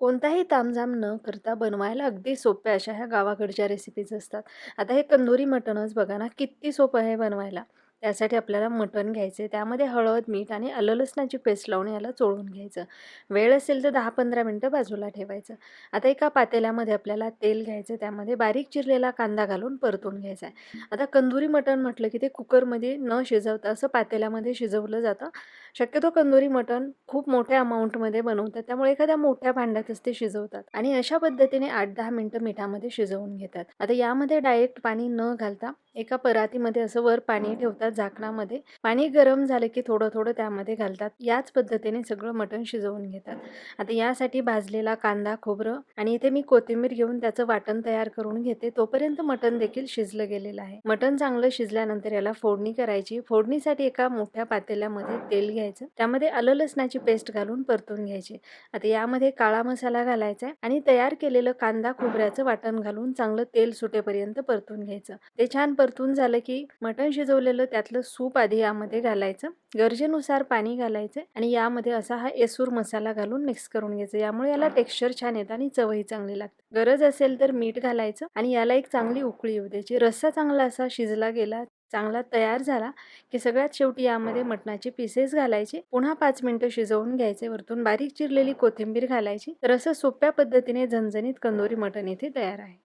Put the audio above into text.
कोणताही तामझाम न करता बनवायला अगदी सोप्या अशा ह्या गावाकडच्या रेसिपीज असतात. आता हे कंदोरी मटणच बघा ना, किती सोपं आहे बनवायला. त्यासाठी आपल्याला मटण घ्यायचे, त्यामध्ये हळद, मीठ आणि आलं लसणाची पेस्ट लावून याला चोळून घ्यायचं. वेळ असेल तर दहा पंधरा मिनटं बाजूला ठेवायचं. आता एका पातेल्यामध्ये आपल्याला तेल घ्यायचं, त्यामध्ये बारीक चिरलेला कांदा घालून परतून घ्यायचा आहे. आता कंदुरी मटण म्हटलं की ते कुकरमध्ये न शिजवता असं पातेल्यामध्ये शिजवलं जातं. शक्यतो कंदुरी मटण खूप मोठ्या अमाऊंटमध्ये बनवतात, त्यामुळे एखाद्या मोठ्या भांड्यातच ते शिजवतात आणि अशा पद्धतीने आठ दहा मिनटं मिठामध्ये शिजवून घेतात. आता यामध्ये डायरेक्ट पाणी न घालता एका परातीमध्ये असं वर पाणी ठेवतात झाकणामध्ये. पाणी गरम झालं की थोडं-थोडं त्यामध्ये घालतात. याच पद्धतीने सगळं मटण शिजवून घेतात. आता यासाठी भाजलेला कांदा, खोबरं आणि इथे मी कोथिंबीर घेऊन त्याचं वाटण तयार करून घेते. तोपर्यंत मटण देखील शिजलं गेलेलं आहे. मटण चांगलं शिजल्यानंतर याला फोडणी करायची. फोडणीसाठी एका मोठ्या पातेल्यामध्ये तेल घ्यायचं. त्यामध्ये आलं लसणाची पेस्ट घालून परतून घ्यायची. आता यामध्ये काळा मसाला घालायचा आणि तयार केलेलं कांदा, खोबऱ्याचं वाटण घालून चांगलं तेल सुटेपर्यंत परतून घ्यायचं. ते छान परतून झालं की मटण शिजवलेलं त्यातलं सूप आधी यामध्ये घालायचं. गरजेनुसार पाणी घालायचं आणि यामध्ये असा हा एसूर मसाला घालून मिक्स करून घ्यायचं. यामुळे याला टेक्स्चर छान येतं आणि चवही चांगली लागते. गरज असेल तर मीठ घालायचं आणि याला एक चांगली उकळी येऊ द्यायची. रस्सा चांगला असा शिजला गेला, चांगला तयार झाला की सगळ्यात शेवटी यामध्ये मटणाचे पीसेस घालायचे. पुन्हा 5 मिनिटं शिजवून घ्यायचे. वरतून बारीक चिरलेली कोथिंबीर घालायची. तर असं सोप्या पद्धतीने झणझणीत कंदुरी मटण इथे तयार आहे.